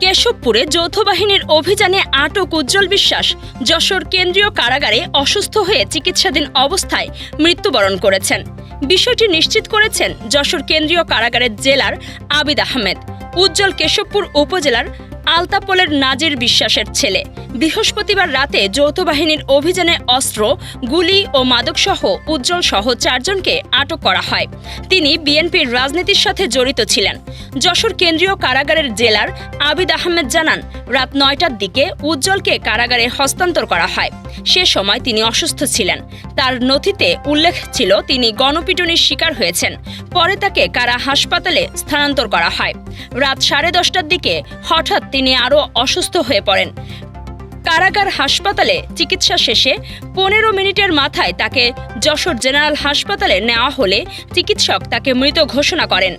কেশবপুরে যৌথ বাহিনীর অভিযানে আটক উজ্জ্বল বিশ্বাস, যশোর কেন্দ্রীয় কারাগারে অসুস্থ হয়ে চিকিৎসাধীন অবস্থায় মৃত্যুবরণ করেছেন। বিষয়টি নিশ্চিত করেছেন যশোর কেন্দ্রীয় কারাগারের জেলার আবিদ আহমেদ। উজ্জ্বল কেশবপুর উপজেলার আলতাপোলের নাজির বিশ্বাসের ছেলে। বৃহস্পতিবার রাতে যৌথ বাহিনীর অভিযানে অস্ত্র, গুলি ও মাদকসহ উজ্জ্বল সহ চারজনকে আটক করা হয়। তিনি বিএনপির রাজনীতির সাথে জড়িত ছিলেন। যশোর কেন্দ্রীয় কারাগারের জেলার আবিদ আহমেদ জানান, রাত নয়টার দিকে উজ্জ্বলকে কারাগারে হস্তান্তর করা হয়। সে সময় তিনি অসুস্থ ছিলেন। তার নথিতে উল্লেখ ছিল, তিনি গণপিটুনির শিকার হয়েছেন। পরে তাকে কারা হাসপাতালে স্থানান্তর করা হয়। রাত সাড়ে দশটার দিকে হঠাৎ তিনি আরও অসুস্থ হয়ে পড়েন। কারাগার হাসপাতালে চিকিৎসা শেষে পনেরো মিনিটের মাথায় তাকে যশোর জেনারেল হাসপাতালে নেওয়া হলে চিকিৎসক তাকে মৃত ঘোষণা করেন।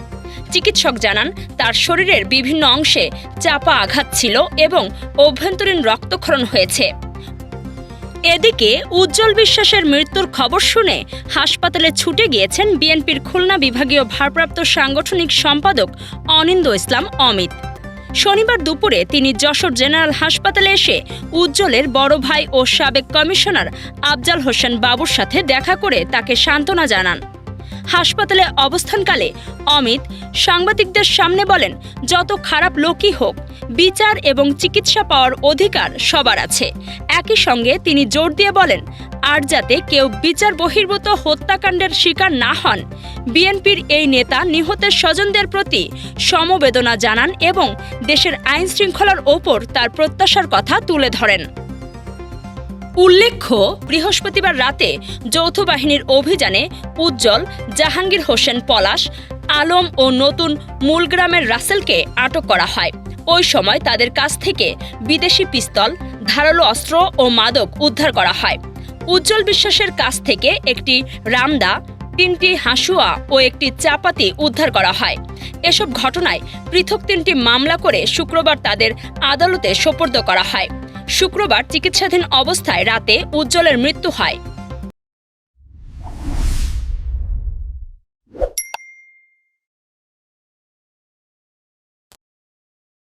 চিকিৎসক জানান, তার শরীরের বিভিন্ন অংশে চাপা আঘাত ছিল এবং অভ্যন্তরীণ রক্তক্ষরণ হয়েছে। এদিকে উজ্জ্বল বিশ্বাসের মৃত্যুর খবর শুনে হাসপাতালে ছুটে গিয়েছেন বিএনপির খুলনা বিভাগীয় ভারপ্রাপ্ত সাংগঠনিক সম্পাদক অনিন্দ ইসলাম অমিত। শনিবার দুপুরে তিনি যশোর জেনারেল হাসপাতালে এসে উজ্জ্বলের বড় ভাই ও সাবেক কমিশনার আফজাল হোসেন বাবুর সাথে দেখা করে তাকে সান্ত্বনা জানান। হাসপাতালে অবস্থানকালে অমিত সাংবাদিকদের সামনে বলেন, যত খারাপ লোকই হোক, বিচার এবং চিকিৎসা পাওয়ার অধিকার সবার আছে। একই সঙ্গে তিনি জোর দিয়ে বলেন, আর যাতে কেউ বিচার বহির্ভূত হত্যাকাণ্ডের শিকার না হন, বিএনপির এই নেতা নিহতের স্বজনদের প্রতি সমবেদনা জানান এবং দেশের আইন শৃঙ্খলার ওপর তার প্রত্যাশার কথা তুলে ধরেন। উল্লেখ্য, বৃহস্পতিবার রাতে যৌথ বাহিনীর অভিযানে উজ্জ্বল জাহাঙ্গীর হোসেন পলাশ, আলম ও নতুন মূলগ্রামের রাসেলকে আটক করা হয়। ওই সময় তাদের কাছ থেকে বিদেশি পিস্তল, ধারালো অস্ত্র ও মাদক উদ্ধার করা হয়। উজ্জ্বল বিশ্বাসের কাছ থেকে একটি রামদা, তিনটি হাসুয়া ও একটি চাপাতি উদ্ধার করা হয়। এসব ঘটনায় পৃথক তিনটি মামলা করে শুক্রবার তাদের আদালতে সোপর্দ করা হয়। শুক্রবার চিকিৎসাধীন অবস্থায় রাতে উজ্জ্বলের মৃত্যু হয়।